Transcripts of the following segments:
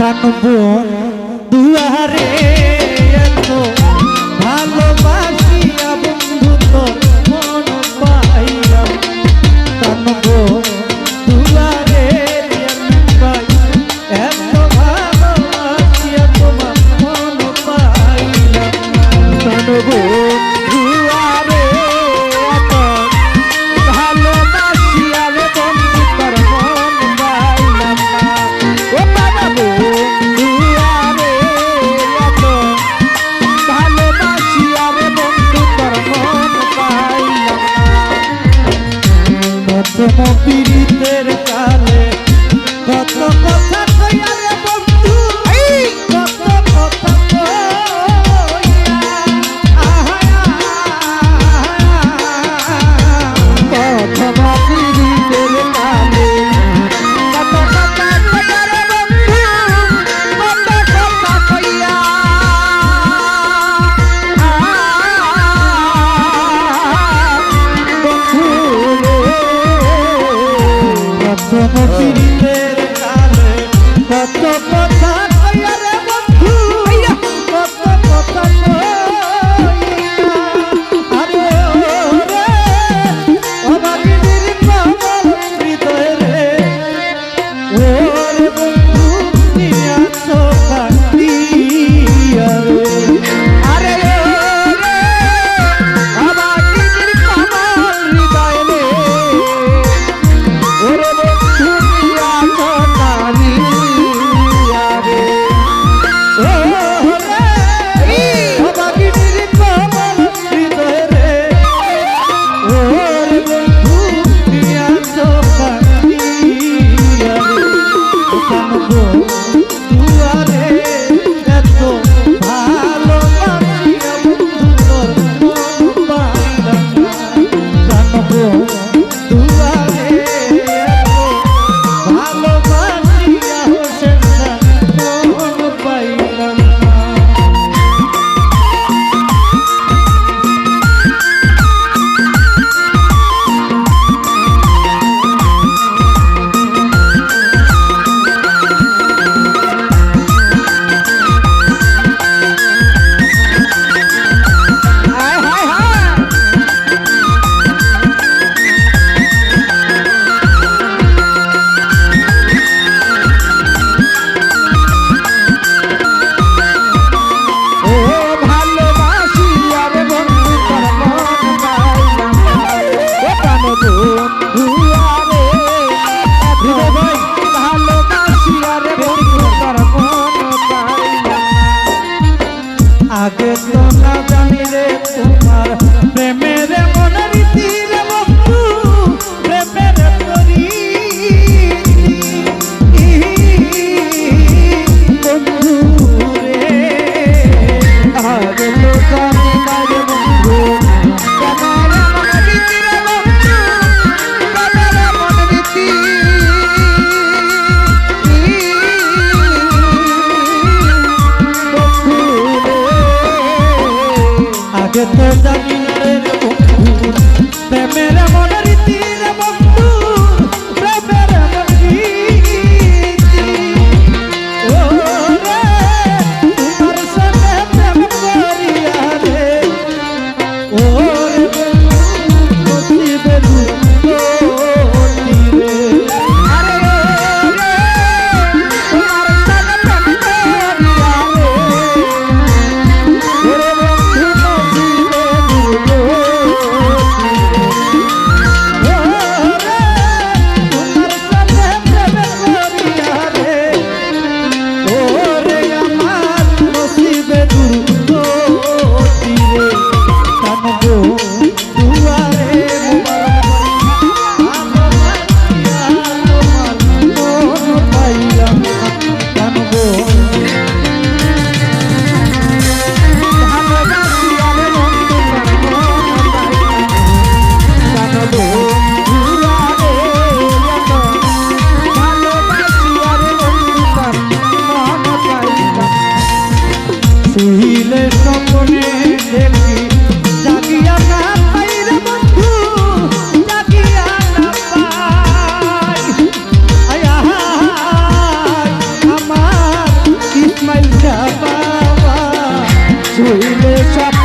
সন্তান বোন দুয়ারে এত ভালোবাসিয়া বন্ধু তো মন্দির আগে তো না প্রেমের মনের শুইলে সব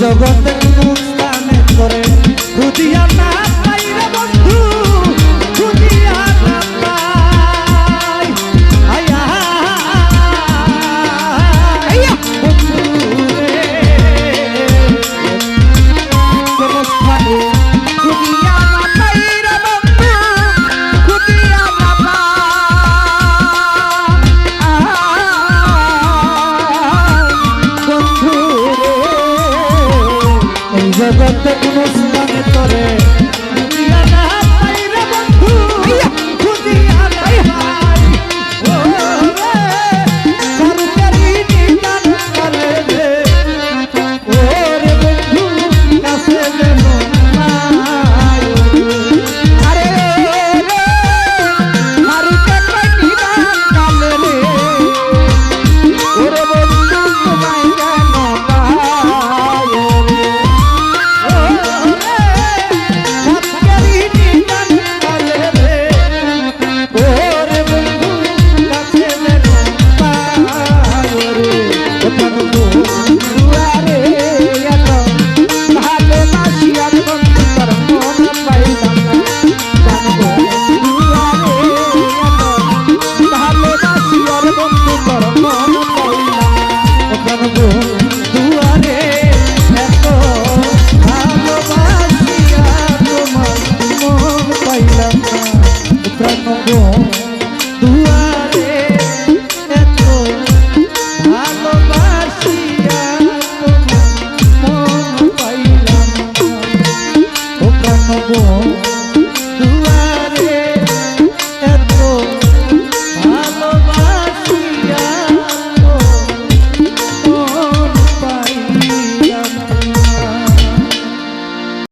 জগতে